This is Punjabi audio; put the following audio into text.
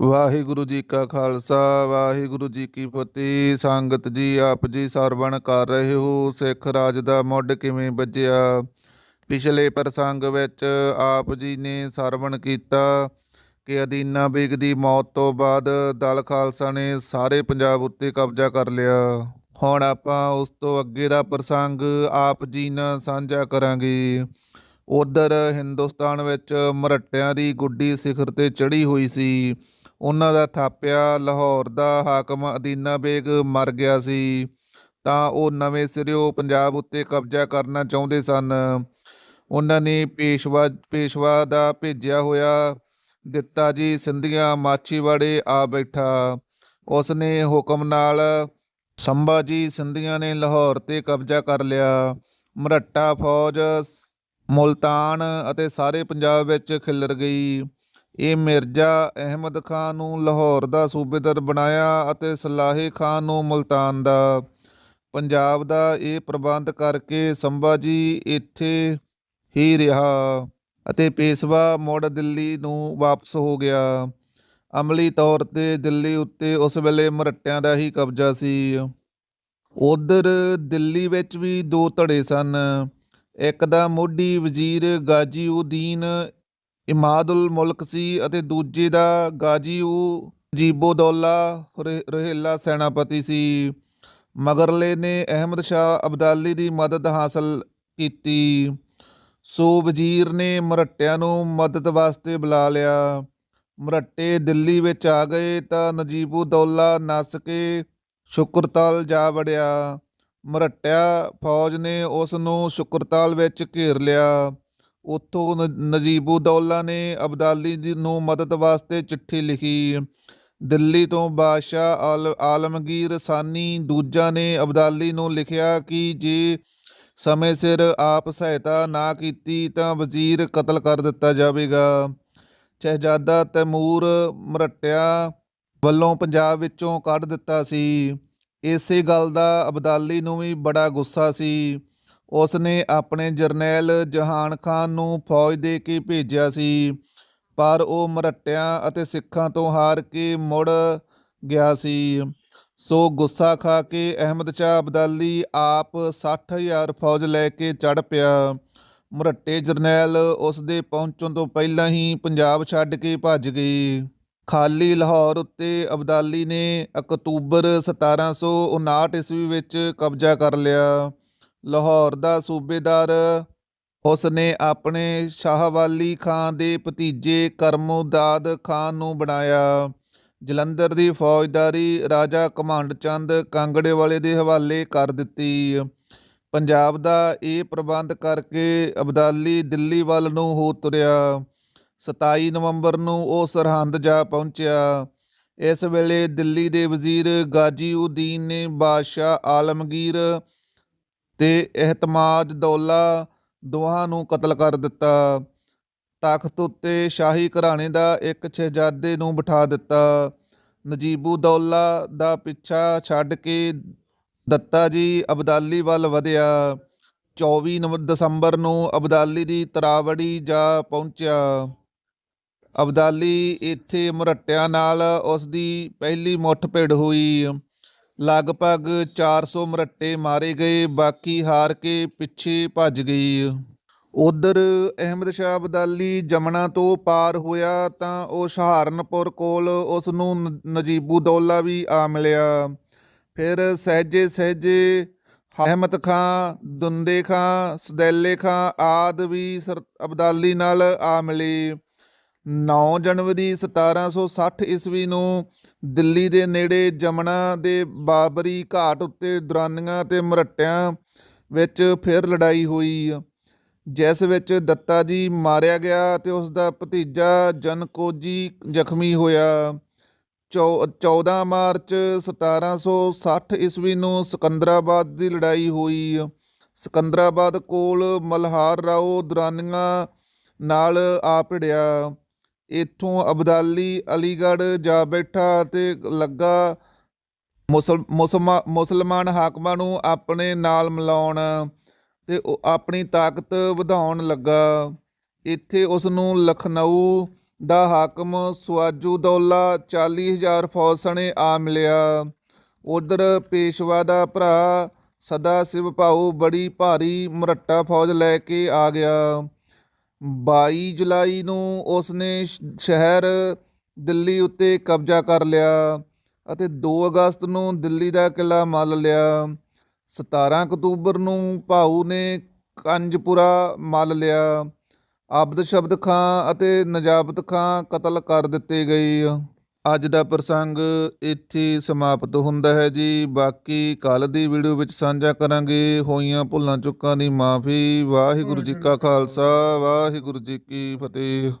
ਵਾਹਿਗੁਰੂ ਜੀ ਕਾ ਖਾਲਸਾ, ਵਾਹਿਗੁਰੂ ਜੀ ਕੀ ਫਤਿਹ। ਸੰਗਤ ਜੀ, ਆਪ ਜੀ ਸਰਵਣ ਕਰ ਰਹੇ ਹੋ, ਸਿੱਖ ਰਾਜ ਦਾ ਮੁੱਢ ਕਿਵੇਂ ਵੱਜਿਆ? ਪਿਛਲੇ ਪ੍ਰਸੰਗ ਵਿੱਚ ਆਪ ਜੀ ਨੇ ਸਰਵਣ ਕੀਤਾ ਕਿ ਅਦੀਨਾ ਬੇਗ ਦੀ ਮੌਤ ਤੋਂ ਬਾਅਦ ਦਲ ਖਾਲਸਾ ਨੇ ਸਾਰੇ ਪੰਜਾਬ ਉੱਤੇ ਕਬਜ਼ਾ ਕਰ ਲਿਆ। ਹੁਣ ਆਪਾਂ ਉਸ ਤੋਂ ਅੱਗੇ ਦਾ ਪ੍ਰਸੰਗ ਆਪ ਜੀ ਨਾਲ ਸਾਂਝਾ ਕਰਾਂਗੇ। ਉਧਰ ਹਿੰਦੁਸਤਾਨ ਵਿੱਚ ਮਰੱਟਿਆਂ ਦੀ ਗੁੱਡੀ ਸਿਖਰ ਤੇ ਚੜੀ ਹੋਈ ਸੀ। ਉਹਨਾਂ ਦਾ ਥਾਪਿਆ ਲਾਹੌਰ ਦਾ ਹਾਕਮ ਅਦੀਨਾ ਬੇਗ ਮਰ ਗਿਆ ਸੀ। ਤਾਂ ਉਹ ਨਵੇਂ ਸਿਰਿਓ ਪੰਜਾਬ ਉੱਤੇ ਕਬਜ਼ਾ ਕਰਨਾ ਚਾਹੁੰਦੇ ਸਨ। ਉਹਨਾਂ ਨੇ ਪੇਸ਼ਵਾ ਪੇਸ਼ਵਾ ਦਾ ਭੇਜਿਆ ਹੋਇਆ ਦਿੱਤਾ ਜੀ, ਸਿੰਧੀਆਂ ਮਾਛੀਵਾੜੇ ਆ ਬੈਠਾ। ਉਸ ਨੇ ਹੁਕਮ ਨਾਲ ਸੰਭਾਜੀ ਸਿੰਧੀਆਂ ਨੇ ਲਾਹੌਰ ਤੇ ਕਬਜ਼ਾ ਕਰ ਲਿਆ। ਮਰਹੱਟਾ ਫੌਜ ਸ- ਮੁਲਤਾਨ ਅਤੇ ਸਾਰੇ ਪੰਜਾਬ ਵਿੱਚ ਖਿਲਰ ਗਈ। ਇਹ ਮਿਰਜ਼ਾ ਅਹਿਮਦ ਖਾਨ ਨੂੰ ਲਾਹੌਰ ਦਾ ਸੂਬੇਦਾਰ ਬਣਾਇਆ ਅਤੇ ਸਲਾਹੇ ਖਾਨ ਨੂੰ ਮੁਲਤਾਨ ਦਾ। ਪੰਜਾਬ ਦਾ ਇਹ ਪ੍ਰਬੰਧ ਕਰਕੇ ਸੰਭਾਜੀ ਇੱਥੇ ਹੀ ਰਿਹਾ ਅਤੇ ਪੇਸ਼ਵਾ ਮੁੜ ਦਿੱਲੀ ਨੂੰ ਵਾਪਸ ਹੋ ਗਿਆ। ਅਮਲੀ ਤੌਰ ਤੇ ਦਿੱਲੀ ਉੱਤੇ ਉਸ ਵੇਲੇ ਮਰੱਟਿਆਂ ਦਾ ਹੀ ਕਬਜ਼ਾ ਸੀ। ਉਧਰ ਦਿੱਲੀ ਵਿੱਚ ਵੀ ਦੋ ਧੜੇ ਸਨ। ਇੱਕ ਦਾ ਮੋਢੀ ਵਜ਼ੀਰ ਗਾਜੀਉਦੀਨ ਇਮਾਦੁਲ ਮੁਲਕ ਸੀ ਅਤੇ ਦੂਜੇ ਦਾ ਗਾਜੀਉ ਜੀਬੋਦੌਲਾ ਰਹੇ- ਰਹੇਲਾ ਸੈਨਾਪਤੀ ਸੀ। ਮਗਰਲੇ ਨੇ ਅਹਿਮਦ ਸ਼ਾਹ ਅਬਦਾਲੀ ਦੀ ਮਦਦ ਹਾਸਲ ਕੀਤੀ। ਸੋ ਵਜ਼ੀਰ ਨੇ ਮਰਹੱਟਿਆਂ ਨੂੰ ਮਦਦ ਵਾਸਤੇ ਬੁਲਾ ਲਿਆ। ਮਰਹੱਟੇ ਦਿੱਲੀ ਵਿੱਚ ਆ ਗਏ ਤਾਂ ਨਜੀਬੁਦੌਲਾ ਨੱਸ ਕੇ ਸ਼ੁਕਰਤਾਲ ਜਾ ਵੜਿਆ। ਮਰਹੱਟਿਆ ਫੌਜ ਨੇ ਉਸ ਨੂੰ ਸ਼ੁਕਰਤਾਲ ਵਿੱਚ ਘੇਰ ਲਿਆ। ਉੱਥੋਂ ਨ- ਨਜੀਬੁਦੌਲਾ ਨੇ ਅਬਦਾਲੀ ਦੀ ਨੂੰ ਮਦਦ ਵਾਸਤੇ ਚਿੱਠੀ ਲਿਖੀ। ਦਿੱਲੀ ਤੋਂ ਬਾਦਸ਼ਾਹ ਆਲ, ਆਲਮਗੀਰ ਸਾਨੀ ਦੂਜਾ ਨੇ ਅਬਦਾਲੀ ਨੂੰ ਲਿਖਿਆ ਕਿ ਜੇ ਸਮੇਂ ਸਿਰ ਆਪ ਸਹਾਇਤਾ ਨਾ ਕੀਤੀ ਤਾਂ ਵਜ਼ੀਰ ਕਤਲ ਕਰ ਦਿੱਤਾ ਜਾਵੇਗਾ। ਸ਼ਹਿਜ਼ਾਦਾ ਤੈਮੂਰ ਮਰਹੱਟਿਆ ਵੱਲੋਂ ਪੰਜਾਬ ਵਿੱਚੋਂ ਕੱਢ ਦਿੱਤਾ ਸੀ। ਇਸੇ ਗੱਲ ਦਾ ਅਬਦਾਲੀ ਨੂੰ ਵੀ ਬੜਾ ਗੁੱਸਾ ਸੀ। ਉਸ ਨੇ ਆਪਣੇ ਜਰਨੈਲ ਜਹਾਨ ਖਾਨ ਨੂੰ ਫੌਜ ਦੇ ਕੇ ਭੇਜਿਆ ਸੀ, ਪਰ ਉਹ ਮਰਹੱਟਿਆਂ ਅਤੇ ਸਿੱਖਾਂ ਤੋਂ ਹਾਰ ਕੇ ਮੁੜ ਗਿਆ ਸੀ। ਸੋ ਗੁੱਸਾ ਖਾ ਕੇ ਅਹਿਮਦ ਸ਼ਾਹ ਅਬਦਾਲੀ ਆਪ 60000 ਫੌਜ ਲੈ ਕੇ ਚੜ ਪਿਆ। ਮਰੱਟੇ ਜਰਨੈਲ ਉਸ ਦੇ ਪਹੁੰਚਣ ਤੋਂ ਪਹਿਲਾਂ ਹੀ ਪੰਜਾਬ ਛੱਡ ਕੇ ਭੱਜ ਗਏ ਖਾਲੀ ਲਾਹੌਰ ਉੱਤੇ ਅਬਦਾਲੀ ਨੇ ਅਕਤੂਬਰ 1759 ਈਸਵੀ ਵਿੱਚ ਕਬਜ਼ਾ ਕਰ ਲਿਆ। ਲਾਹੌਰ ਦਾ ਸੂਬੇਦਾਰ ਉਸ ਨੇ ਆਪਣੇ ਸ਼ਾਹਵਾਲੀ ਖਾਨ ਦੇ ਭਤੀਜੇ ਕਰਮੁਦਾਦ ਖਾਨ ਨੂੰ ਬਣਾਇਆ। ਜਲੰਧਰ ਦੀ ਫੌਜਦਾਰੀ ਰਾਜਾ ਕਮਾਂਡ ਚੰਦ ਕਾਂਗੜੇ ਵਾਲੇ ਦੇ ਹਵਾਲੇ ਕਰ ਦਿੱਤੀ। ਪੰਜਾਬ ਦਾ ਇਹ ਪ੍ਰਬੰਧ ਕਰਕੇ ਅਬਦਾਲੀ ਦਿੱਲੀ ਵੱਲ ਨੂੰ ਹੋ ਤੁਰਿਆ। 27 ਨਵੰਬਰ ਨੂੰ ਉਹ ਸਰਹੰਦ ਜਾ ਪਹੁੰਚਿਆ। ਇਸ ਵੇਲੇ ਦਿੱਲੀ ਦੇ ਵਜ਼ੀਰ ਗਾਜੀਉਦੀਨ ਨੇ ਬਾਦਸ਼ਾਹ ਆਲਮਗੀਰ ਤੇ ਇਹਤਮਾਦ ਦੌਲਾ ਦੋਹਾਂ ਨੂੰ ਕਤਲ ਕਰ ਦਿੱਤਾ। ਤਖਤ ਉੱਤੇ ਸ਼ਾਹੀ ਘਰਾਣੇ ਦਾ ਇੱਕ ਸ਼ਹਿਜ਼ਾਦੇ ਨੂੰ ਬਿਠਾ ਦਿੱਤਾ। ਨਜੀਬੁਦੌਲਾ ਦਾ ਪਿੱਛਾ ਛੱਡ ਕੇ ਦੱਤਾ ਜੀ ਅਬਦਾਲੀ ਵੱਲ ਵਧਿਆ। 24 ਨਵ ਦਸੰਬਰ ਨੂੰ ਅਬਦਾਲੀ ਦੀ ਤਰਾਵੜੀ ਜਾ ਪਹੁੰਚਿਆ। ਅਬਦਾਲੀ ਇੱਥੇ ਮਰਹੱਟਿਆਂ ਨਾਲ ਉਸ ਦੀ ਪਹਿਲੀ ਮੁੱਠਭੇੜ ਹੋਈ। ਲਗਭਗ 400 ਮਰੱਟੇ ਮਾਰੇ ਗਏ, ਬਾਕੀ ਹਾਰ ਕੇ ਪਿੱਛੇ ਭੱਜ ਗਈ। ਉਧਰ ਅਹਿਮਦ ਸ਼ਾਹ ਅਬਦਾਲੀ ਜਮਨਾ ਤੋਂ ਪਾਰ ਹੋਇਆ ਤਾਂ ਉਹ ਸਹਾਰਨਪੁਰ ਕੋਲ ਉਸ ਨੂੰ ਨ- ਨਜੀਬੁਦੌਲਾ ਵੀ ਆ ਮਿਲਿਆ। ਫਿਰ ਸਹਿਜੇ ਸਹਿਜੇ ਅਹਿਮਦ ਖਾਂ, ਦੁੰਦੇ ਖਾਂ, ਸਦੈਲੇ ਖਾਂ ਆਦ ਵੀ ਸਰ, ਅਬਦਾਲੀ ਨਾਲ ਆ ਮਿਲੇ। 9 ਜਨਵਰੀ 1760 ਈਸਵੀ ਨੂੰ ਦਿੱਲੀ ਦੇ ਨੇੜੇ ਜਮਨਾ ਦੇ ਬਾਬਰੀ ਘਾਟ ਉੱਤੇ ਦੁਰਾਨੀਆਂ ਤੇ ਮਰਹੱਟਿਆਂ ਵਿੱਚ ਫਿਰ ਲੜਾਈ ਹੋਈ। ਜਿਸ ਵਿੱਚ ਦੱਤਾ ਜੀ ਮਾਰਿਆ ਗਿਆ ਤੇ ਉਸ ਦਾ ਭਤੀਜਾ ਜਨਕੋਜੀ ਜ਼ਖਮੀ ਹੋਇਆ। ਚੌ- 14 ਮਾਰਚ 1760 ਈਸਵੀ ਨੂੰ ਸਿਕੰਦਰਾਬਾਦ ਦੀ ਲੜਾਈ ਹੋਈ। ਸਿਕੰਦਰਾਬਾਦ ਕੋਲ ਮਲਹਾਰ ਰਾਓ ਦੁਰਾਨੀਆਂ ਨਾਲ ਆ ਭਿੜਿਆ। ਇੱਥੋਂ ਅਬਦਾਲੀ, ਅਲੀਗੜ੍ਹ ਜਾ ਬੈਠਾ ਤੇ ਲੱਗਾ ਮੁਸਲ ਮੁਸਲਮਾ ਮੁਸਲਮਾਨ ਹਾਕਮਾਂ ਨੂੰ ਆਪਣੇ ਨਾਲ ਮਿਲਾਉਣ ਤੇ ਆਪਣੀ ਤਾਕਤ ਵਧਾਉਣ ਲੱਗਾ। ਇੱਥੇ ਉਸ ਨੂੰ ਲਖਨਊ ਦਾ ਹਾਕਮ ਸੁਆਜੂ ਦੌਲਾ 40000 ਫੌਜ ਸਣੇ ਆ ਮਿਲਿਆ। ਉਧਰ ਪੇਸ਼ਵਾ ਦਾ ਭਰਾ ਸਦਾ ਸਿਵ ਭਾਊ ਬੜੀ ਭਾਰੀ ਮਰੱਟਾ ਫੌਜ ਲੈ ਕੇ ਆ ਗਿਆ। ਬਾਈ ਜੁਲਾਈ ਨੂੰ ਉਸ ਨੇ ਸ਼ਹਿਰ ਦਿੱਲੀ ਉੱਤੇ ਕਬਜ਼ਾ ਕਰ ਲਿਆ ਅਤੇ 2 ਅਗਸਤ ਨੂੰ ਦਿੱਲੀ ਦਾ ਕਿਲਾ ਮੱਲ ਲਿਆ। 17 ਅਕਤੂਬਰ ਨੂੰ ਭਾਊ ਨੇ ਕੰਜਪੁਰਾ ਮੱਲ ਲਿਆ। ਆਬਦ ਸ਼ਬਦ ਖਾਂ ਅਤੇ ਨਜਾਬਤ ਖਾਂ ਕਤਲ ਕਰ ਦਿੱਤੇ ਗਏ। ਅੱਜ ਦਾ ਪ੍ਰਸੰਗ ਇੱਥੇ ਸਮਾਪਤ ਹੁੰਦਾ ਹੈ ਜੀ। ਬਾਕੀ ਕੱਲ ਦੀ ਵੀਡੀਓ ਵਿੱਚ ਸਾਂਝਾ ਕਰਾਂਗੇ ਹੋਈਆਂ ਭੁੱਲਾਂ ਚੁੱਕਾਂ ਦੀ ਮਾਫੀ। ਵਾਹਿਗੁਰੂ ਜੀ ਕਾ ਖਾਲਸਾ। ਵਾਹਿਗੁਰੂ ਜੀ ਕੀ ਫਤਿਹ।